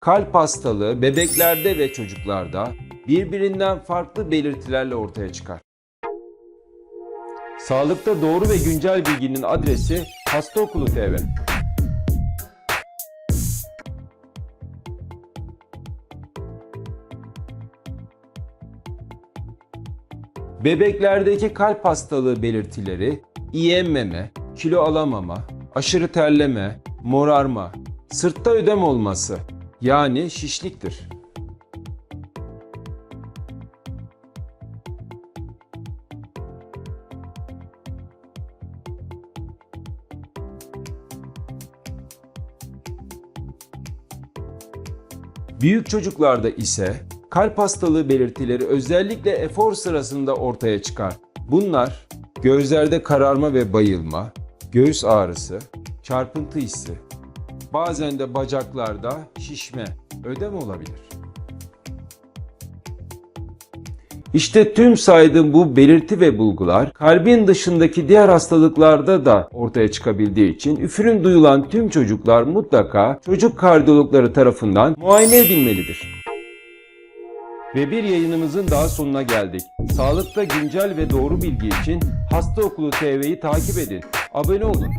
Kalp hastalığı bebeklerde ve çocuklarda birbirinden farklı belirtilerle ortaya çıkar. Sağlıkta doğru ve güncel bilginin adresi Hasta Okulu TV. Bebeklerdeki kalp hastalığı belirtileri iyi emmeme, kilo alamama, aşırı terleme, morarma, sırtta ödem olması yani şişliktir. Büyük çocuklarda ise kalp hastalığı belirtileri özellikle efor sırasında ortaya çıkar. Bunlar gözlerde kararma ve bayılma, göğüs ağrısı, çarpıntı hissi, bazen de bacaklarda şişme, ödem olabilir. İşte tüm saydığım bu belirti ve bulgular kalbin dışındaki diğer hastalıklarda da ortaya çıkabildiği için üfürün duyulan tüm çocuklar mutlaka çocuk kardiyologları tarafından muayene edilmelidir. Ve bir yayınımızın daha sonuna geldik. Sağlıkta güncel ve doğru bilgi için Hasta Okulu TV'yi takip edin. Abone olun.